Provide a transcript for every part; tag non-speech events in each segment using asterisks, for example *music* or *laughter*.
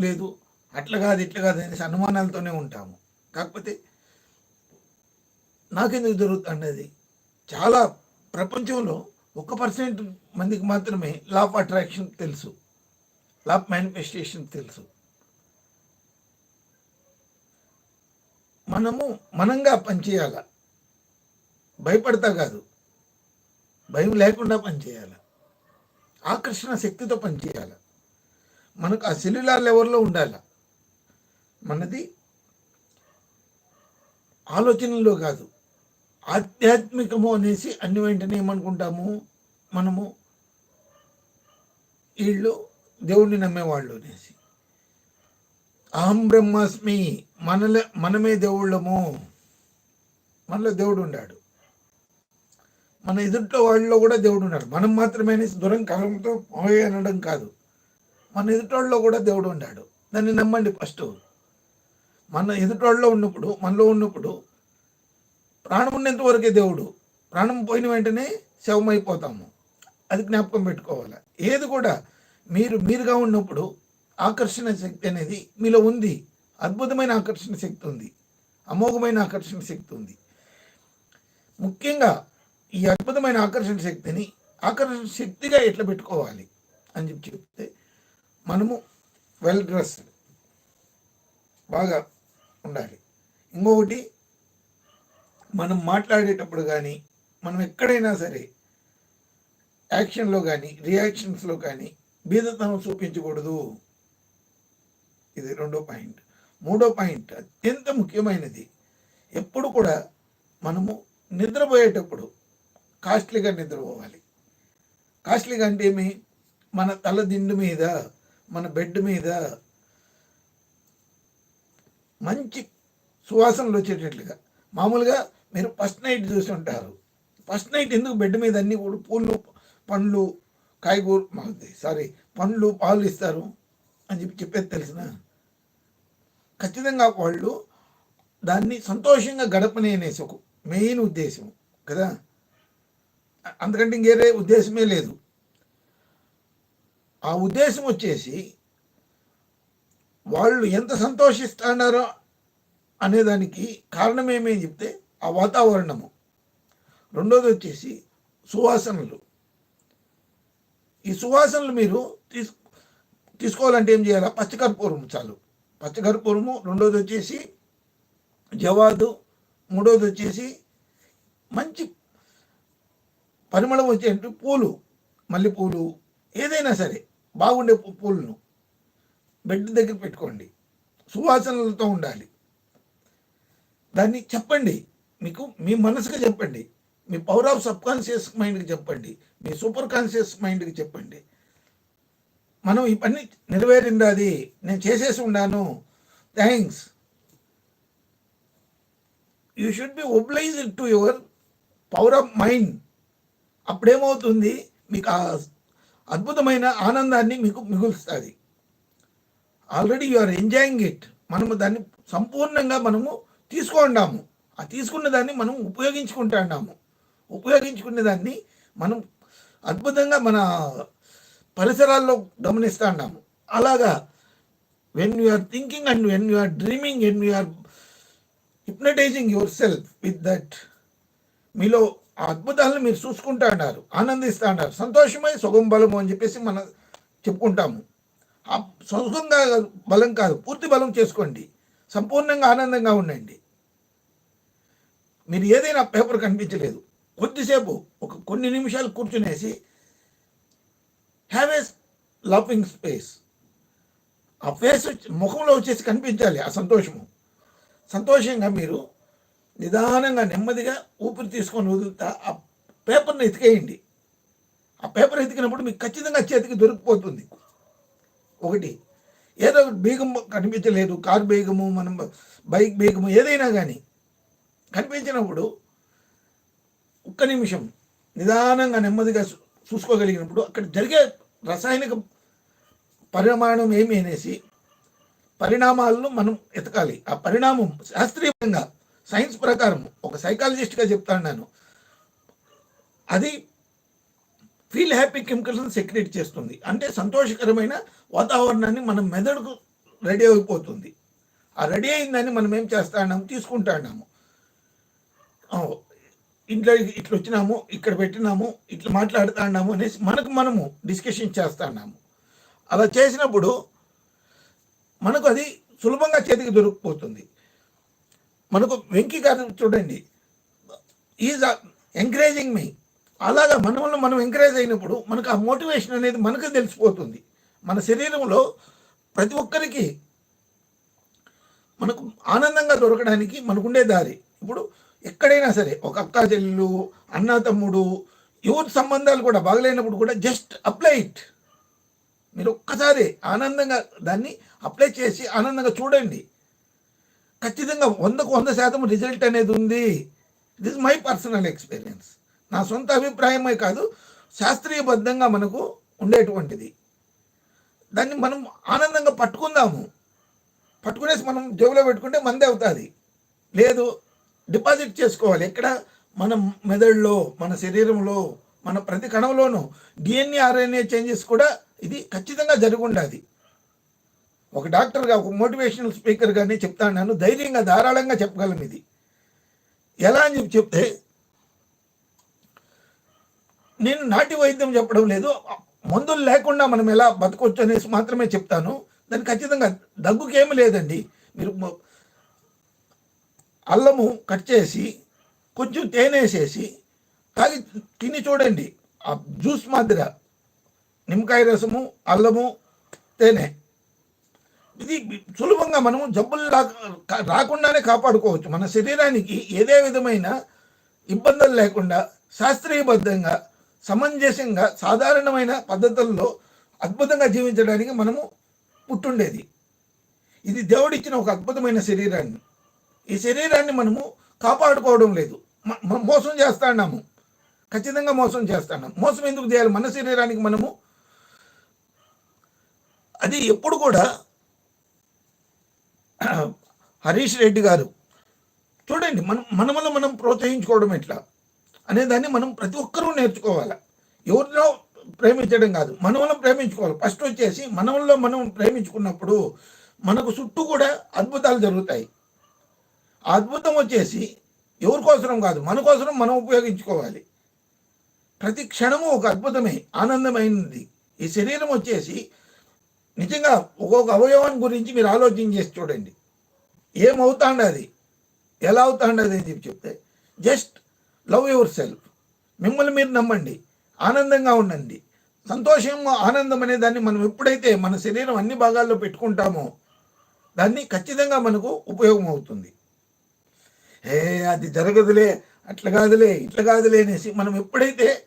లేదు. అట్లా కాదు ఇట్లా కాదు అనేసి అనుమానాలతోనే ఉంటాము. కాకపోతే నాకెందుకు జరుగుతుంది చాలా ప్రపంచంలో ఒక పర్సెంట్ మందికి మాత్రమే లా ఆఫ్ అట్రాక్షన్ తెలుసు. లా ఆఫ్ మేనిఫెస్టేషన్ తెలుసు. మనము మనంగా పనిచేయాల. భయపడతా కాదు. భయం లేకుండా పనిచేయాలి. ఆకర్షణ శక్తితో పనిచేయాలి. మనకు ఆ సెల్యులార్ లెవెల్లో ఉండాలి. మనది ఆలోచనలో కాదు. ఆధ్యాత్మికము అనేసి అన్ని వెంటనే ఏమనుకుంటాము? మనము వీళ్ళు దేవుణ్ణి నమ్మేవాళ్ళు అనేసి. అహం బ్రహ్మాస్మి మనలే మనమే దేవుళ్ళము. మనలో దేవుడు ఉన్నాడు మన ఎదుట్లో వాళ్ళలో కూడా దేవుడు ఉన్నాడు. మనం మాత్రమే అనేసి దూరం కాలంతో పోయి అనడం కాదు. మన ఎదుటోళ్ళలో కూడా దేవుడు ఉన్నాడు దాన్ని నమ్మండి ఫస్ట్. మన ఎదుటోళ్ళలో ఉన్నప్పుడు మనలో ఉన్నప్పుడు ప్రాణం ఉన్నంత వరకే దేవుడు. ప్రాణం పోయిన వెంటనే శవమైపోతాము. అది జ్ఞాపకం పెట్టుకోవాలి. ఏది కూడా మీరు మీరుగా ఉన్నప్పుడు ఆకర్షణ శక్తి అనేది మీలో ఉంది. అద్భుతమైన ఆకర్షణ శక్తి ఉంది. అమోఘమైన ఆకర్షణ శక్తి ఉంది. ముఖ్యంగా ఈ అద్భుతమైన ఆకర్షణ శక్తిని ఆకర్షణ శక్తిగా ఎట్లా పెట్టుకోవాలి అని చెప్పి చెప్తే మనము వెల్ డ్రెస్డ్ బాగా ఉండాలి. ఇంకొకటి మనం మాట్లాడేటప్పుడు కానీ మనం ఎక్కడైనా సరే యాక్షన్లో కానీ రియాక్షన్స్లో కానీ బీదతనం చూపించకూడదు. ఇది రెండో పాయింట్. మూడో పాయింట్ అత్యంత ముఖ్యమైనది. ఎప్పుడు కూడా మనము నిద్రపోయేటప్పుడు కాస్ట్లీగా నిద్రపోవాలి. కాస్ట్లీగా అంటే ఏమి? మన తల దిండు మీద మన బెడ్ మీద మంచి సువాసనలు వచ్చేటట్లుగా. మామూలుగా మీరు ఫస్ట్ నైట్ చూసి ఉంటారు. ఫస్ట్ నైట్ ఎందుకు బెడ్ మీద అన్ని కూడా పూలు పండ్లు కాయగూర సారీ పండ్లు పాలు ఇస్తారు అని చెప్పి చెప్పేది తెలిసిన? ఖచ్చితంగా వాళ్ళు దాన్ని సంతోషంగా గడపని అనేసి ఒక మెయిన్ ఉద్దేశం కదా? అందుకంటే ఇంకేరే ఉద్దేశమే లేదు. ఆ ఉద్దేశం వచ్చేసి వాళ్ళు ఎంత సంతోషిస్తున్నారో అనేదానికి కారణం ఏమేమి చెప్తే ఆ వాతావరణము. రెండోది వచ్చేసి సువాసనలు. ఈ సువాసనలు మీరు తీసు తీసుకోవాలంటే ఏం చేయాలి? పచ్చకర్పూరము చాలు. పచ్చకర్పూరము రెండోది వచ్చేసి జవాదు మూడోది వచ్చేసి మంచి పరిమళం వచ్చేటట్టు పూలు మల్లెపూలు ఏదైనా సరే. బాగుండే పూలను బెడ్ దగ్గర పెట్టుకోండి. సువాసనలతో ఉండాలి. దాన్ని చెప్పండి. మీకు మీ మనసుకు చెప్పండి. మీ పవర్ ఆఫ్ సబ్ కాన్షియస్ మైండ్కి చెప్పండి. మీ సూపర్ కాన్షియస్ మైండ్కి చెప్పండి. మనం ఈ పని నెరవేరింది అది నేను చేసేసి ఉన్నాను thanks. You should be obliged to your power of mind. అప్పుడేమవుతుంది? మీకు ఆ అద్భుతమైన ఆనందాన్ని మీకు మిగులుస్తుంది. Already you are enjoying it మనము దాన్ని సంపూర్ణంగా మనము తీసుకుంటాము ఆ తీసుకున్న దాన్ని మనం ఉపయోగించుకుంటాము ఉపయోగించుకునే దాన్ని మనం అద్భుతంగా మన పరిసరాల్లో గమనిస్తూ ఉన్నాము. అలాగా when you are thinking and when you are dreaming when you are hypnotising yourself with that మీలో ఆ అద్భుతాలను మీరు చూసుకుంటా ఉన్నారు ఆనందిస్తూ ఉన్నారు సంతోషమై సుగం బలము అని చెప్పేసి మనం చెప్పుకుంటాము. ఆ సుఖంగా బలం కాదు పూర్తి బలం చేసుకోండి. సంపూర్ణంగా ఆనందంగా ఉండండి. మీరు ఏదైనా పేపర్ కనిపించలేదు. కొద్దిసేపు ఒక కొన్ని నిమిషాలు కూర్చునేసి హ్యావ్ ఏ లవింగ్ స్పేస్. ఆ ఫేస్ ముఖంలో వచ్చేసి కనిపించాలి ఆ సంతోషము. సంతోషంగా మీరు నిదానంగా నెమ్మదిగా ఊపిరి తీసుకొని వదులుతా ఆ పేపర్ని ఎతికేయండి ఆ పేపర్ ఎతికినప్పుడు మీకు ఖచ్చితంగా చేతికి దొరికిపోతుంది. ఒకటి ఏదో బీగం కనిపించలేదు కారు బీగము మనం బైక్ బీగము ఏదైనా కానీ కనిపించినప్పుడు ఒక్క నిమిషం నిదానంగా నెమ్మదిగా చూసుకోగలిగినప్పుడు అక్కడ జరిగే రసాయనిక పరిమాణం ఏమి అనేసి పరిణామాలను మనం ఎతకాలి. ఆ పరిణామం శాస్త్రీయంగా సైన్స్ ప్రకారం ఒక సైకాలజిస్ట్గా చెప్తాను నేను. అది ఫీల్ హ్యాపీ కెమికల్స్ని సెక్రెట్ చేస్తుంది. అంటే సంతోషకరమైన వాతావరణాన్ని మన మెదడుకు రెడీ అయిపోతుంది. ఆ రెడీ అయిందని మనం ఏం చేస్తాము తీసుకుంటాము ఇంట్లో ఇట్లా వచ్చినాము ఇక్కడ పెట్టినాము ఇట్లా మాట్లాడుతున్నాము అనేసి మనకు మనము డిస్కషన్ చేస్తున్నాము. అలా చేసినప్పుడు మనకు అది సులభంగా చేతికి దొరికిపోతుంది. మనకు వెంకీ గారు చూడండి ఈజ్ ఎంకరేజింగ్ మీ అలాగా మనల్ని మనం ఎంకరేజ్ అయినప్పుడు మనకు ఆ మోటివేషన్ అనేది మనకు తెలిసిపోతుంది. మన శరీరంలో ప్రతి ఒక్కరికి మనకు ఆనందంగా దొరకడానికి మనకుండే దారి. ఇప్పుడు ఎక్కడైనా సరే ఒక అక్క చెల్లెలు అన్న తమ్ముడు యువత్ సంబంధాలు కూడా బాగలేనప్పుడు కూడా జస్ట్ అప్లై ఇట్ మీరు ఒక్కసారి ఆనందంగా దాన్ని అప్లై చేసి ఆనందంగా చూడండి. ఖచ్చితంగా వందకు వంద శాతం రిజల్ట్ అనేది ఉంది. It is my personal experience నా సొంత అభిప్రాయమే కాదు శాస్త్రీయబద్ధంగా మనకు ఉండేటువంటిది. దాన్ని మనం ఆనందంగా పట్టుకుందాము. పట్టుకునేసి మనం జేబులో పెట్టుకుంటే మందే అవుతుంది. లేదు డిపాజిట్ చేసుకోవాలి. ఎక్కడ? మన మెదడులో మన శరీరంలో మన ప్రతి కణంలోనూ. డిఎన్ఏ ఆర్ఎన్ఏ చేంజెస్ కూడా ఇది ఖచ్చితంగా జరుగుండాలి ఒక డాక్టర్గా ఒక మోటివేషనల్ స్పీకర్గానే చెప్తాను ధైర్యంగా ధారాళంగా చెప్పగలను ఇది. ఎలా అని చెప్పి చెప్తే నేను నాటి వైద్యం చెప్పడం లేదు. మందులు లేకుండా మనం ఎలా బతకొచ్చు అనేసి మాత్రమే చెప్తాను. దాన్ని ఖచ్చితంగా దగ్గుకి లేదండి. మీరు అల్లము కట్ చేసి కొంచెం తేనె వేసేసి తాగి తిని చూడండి. ఆ జ్యూస్ మాదిర. నిమ్మకాయ రసము అల్లము తేనె. ఇది సులభంగా మనము జబ్బులు రాకుండానే కాపాడుకోవచ్చు. మన శరీరానికి ఏదే విధమైన ఇబ్బందులు లేకుండా శాస్త్రీయబద్ధంగా సమంజసంగా సాధారణమైన పద్ధతుల్లో అద్భుతంగా జీవించడానికి మనము పుట్టుండేది. ఇది దేవుడిచ్చిన ఒక అద్భుతమైన శరీరాన్ని. ఈ శరీరాన్ని మనము కాపాడుకోవడం లేదు. మనం మోసం చేస్తాన్నాము. ఖచ్చితంగా మోసం చేస్తున్నాం మోసం ఎందుకు చేయాలి? మన శరీరానికి మనము అది ఎప్పుడు కూడా *clears throat* హరీష్ రెడ్డి గారు చూడండి మనం మనమలో మనం ప్రోత్సహించుకోవడం ఎట్లా? అనేదాన్ని మనం ప్రతి ఒక్కరూ నేర్చుకోవాలి? ఎవరిలో ప్రేమించడం కాదు మనవలను ప్రేమించుకోవాలి. ఫస్ట్ వచ్చేసి మనవల్లో మనం ప్రేమించుకున్నప్పుడు మనకు చుట్టూ కూడా అద్భుతాలు జరుగుతాయి. అద్భుతం వచ్చేసి ఎవరికోసరం కాదు మన కోసరం మనం ఉపయోగించుకోవాలి. ప్రతి క్షణము ఒక అద్భుతమే ఆనందమైనది. ఈ శరీరం వచ్చేసి నిజంగా ఒక్కొక్క అవయవం గురించి మీరు ఆలోచన చేసి చూడండి. ఏమవుతాండి అది ఎలా అవుతాండది అని చెప్పి చెప్తే జస్ట్ లవ్ యువర్ సెల్ఫ్. మిమ్మల్ని మీరు నమ్మండి. ఆనందంగా ఉండండి. సంతోషం ఆనందం అనే దాన్ని మనం ఎప్పుడైతే మన శరీరం అన్ని భాగాల్లో పెట్టుకుంటామో దాన్ని ఖచ్చితంగా మనకు ఉపయోగం అవుతుంది. ఏ అది జరగదులే అట్లా కాదులే ఇట్లా కాదులే అనేసి మనం ఎప్పుడైతే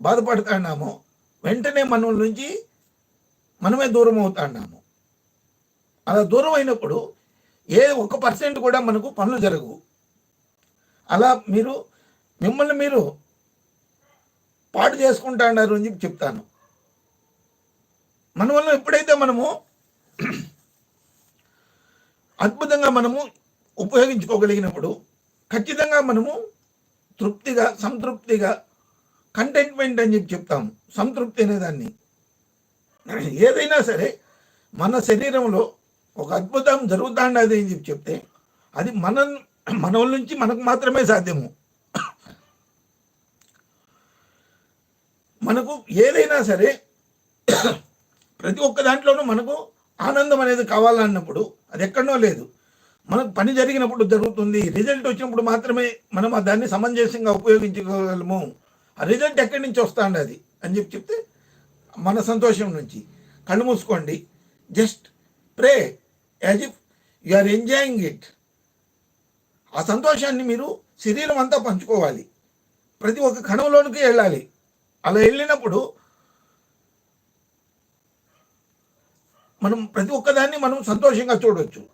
బాధపడుతున్నామో వెంటనే మన నుంచి మనమే దూరం అవుతున్నాము. అలా దూరం అయినప్పుడు ఏ ఒక పర్సెంట్ కూడా మనకు పనులు జరగవు. అలా మీరు మిమ్మల్ని మీరు పాటు చేసుకుంటున్నారు అని చెప్పి చెప్తాను. మన వల్ల ఎప్పుడైతే మనము అద్భుతంగా మనము ఉపయోగించుకోగలిగినప్పుడు ఖచ్చితంగా మనము తృప్తిగా సంతృప్తిగా కంటెంట్మెంట్ అని చెప్పి చెప్తాము. సంతృప్తి అనేదాన్ని ఏదైనా సరే మన శరీరంలో ఒక అద్భుతం జరుగుతాండది అని చెప్పి చెప్తే అది మన మన నుంచి మనకు మాత్రమే సాధ్యము. మనకు ఏదైనా సరే ప్రతి ఒక్క దాంట్లోనూ మనకు ఆనందం అనేది కావాలన్నప్పుడు అది ఎక్కడనో లేదు. మనకు పని జరిగినప్పుడు జరుగుతుంది. రిజల్ట్ వచ్చినప్పుడు మాత్రమే మనం దాన్ని సమంజసంగా ఉపయోగించగలము ఆ రిజల్ట్ ఎక్కడి నుంచి వస్తాండి అది అని చెప్పి చెప్తే మన సంతోషం నుంచి. కళ్ళు మూసుకోండి. Just pray as if you are enjoying it ఆ సంతోషాన్ని మీరు శరీరం అంతా పంచుకోవాలి. ప్రతి ఒక్క కణంలోనికి వెళ్ళాలి. అలా వెళ్ళినప్పుడు మనం ప్రతి ఒక్కదాన్ని మనం సంతోషంగా చూడవచ్చు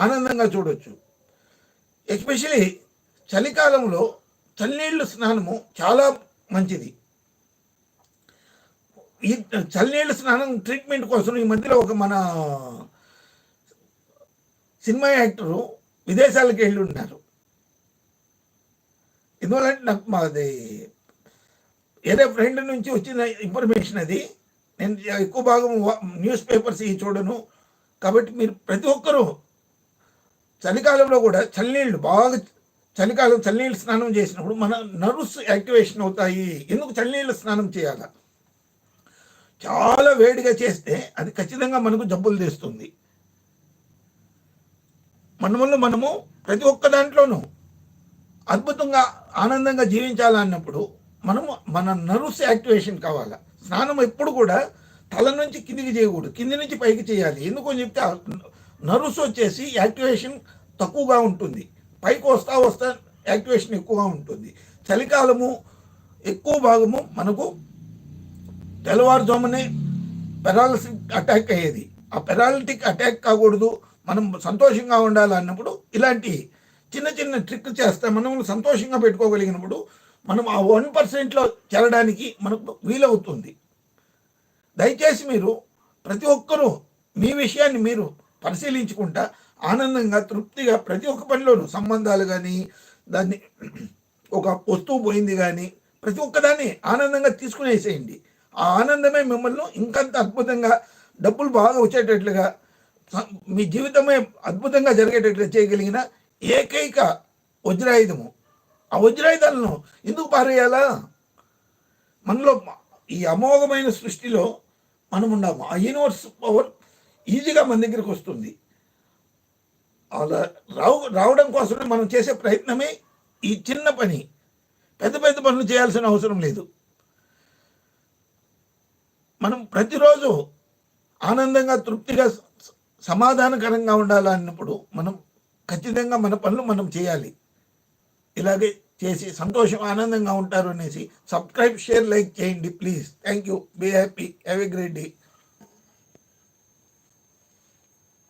ఆనందంగా చూడవచ్చు ఎస్పెషలీ చలికాలంలో చన్నీళ్ళు స్నానము చాలా మంచిది. ఈ చల్లనీళ్ళ స్నానం ట్రీట్మెంట్ కోసం ఈ మధ్యలో ఒక మన సినిమా యాక్టరు విదేశాలకు వెళ్ళి ఉన్నారు ఎందువల్లంటే నాకు మాది ఏదో ఫ్రెండ్ నుంచి వచ్చిన ఇన్ఫర్మేషన్ అది. నేను ఎక్కువ భాగం న్యూస్ పేపర్స్ ఇవి చూడను. కాబట్టి మీరు ప్రతి ఒక్కరూ చలికాలంలో కూడా చల్లనీళ్ళు బాగా చలికాలం చల్లనీళ్ళు స్నానం చేసినప్పుడు మన నర్వ్స్ యాక్టివేషన్ అవుతాయి. ఎందుకు చల్లనీళ్ళు స్నానం చేయాలా? చాలా వేడిగా చేస్తే అది ఖచ్చితంగా మనకు జబ్బులు తెస్తుంది. మనములు మనము ప్రతి ఒక్క దాంట్లోనూ అద్భుతంగా ఆనందంగా జీవించాలన్నప్పుడు మనము మన నర్వ్స్ యాక్టివేషన్ కావాలి? స్నానం ఎప్పుడు కూడా తల నుంచి కిందికి చేయకూడదు. కింది నుంచి పైకి చేయాలి. ఎందుకు అని చెప్తే నర్వ్స్ వచ్చేసి యాక్టివేషన్ తక్కువగా ఉంటుంది. పైకి వస్తా వస్తా యాక్టివేషన్ ఎక్కువగా ఉంటుంది. చలికాలము ఎక్కువ భాగము మనకు తెల్లవారుజామునే పెరాలసిక్ అటాక్ అయ్యేది. ఆ పెరాలిటిక్ అటాక్ కాకూడదు మనం సంతోషంగా ఉండాలి అన్నప్పుడు ఇలాంటి చిన్న చిన్న ట్రిక్ చేస్తే మనం సంతోషంగా పెట్టుకోగలిగినప్పుడు మనం ఆ వన్ పర్సెంట్లో చేరడానికి మనకు వీలవుతుంది. దయచేసి మీరు ప్రతి ఒక్కరూ మీ విషయాన్ని మీరు పరిశీలించుకుంటా ఆనందంగా తృప్తిగా ప్రతి ఒక్క పనిలోనూ సంబంధాలు కానీ దాన్ని ఒక వస్తువు పోయింది కానీ ప్రతి ఒక్కదాన్ని ఆనందంగా తీసుకునేసేయండి. ఆ ఆనందమే మిమ్మల్ని ఇంకంత అద్భుతంగా డబ్బులు బాగా వచ్చేటట్లుగా మీ జీవితమే అద్భుతంగా జరిగేటట్లుగా చేయగలిగిన ఏకైక వజ్రాయుధము. ఆ వజ్రాయుధాలను ఎందుకు పారేయాలా? మనలో ఈ అమోఘమైన సృష్టిలో మనం ఉన్నాము ఆ యూనివర్స్ పవర్ ఈజీగా మన దగ్గరికి వస్తుంది. అలా రావు రావడం కోసమే మనం చేసే ప్రయత్నమే ఈ చిన్న పని. పెద్ద పెద్ద పనులు చేయాల్సిన అవసరం లేదు. మనం ప్రతిరోజు ఆనందంగా తృప్తిగా సమాధానకరంగా ఉండాలన్నప్పుడు మనం ఖచ్చితంగా మన పనులు మనం చేయాలి. ఇలాగే చేసి సంతోషం ఆనందంగా ఉంటారు అనేసి సబ్స్క్రైబ్ షేర్ లైక్ చేయండి please. Thank you. Be happy. Have a great day.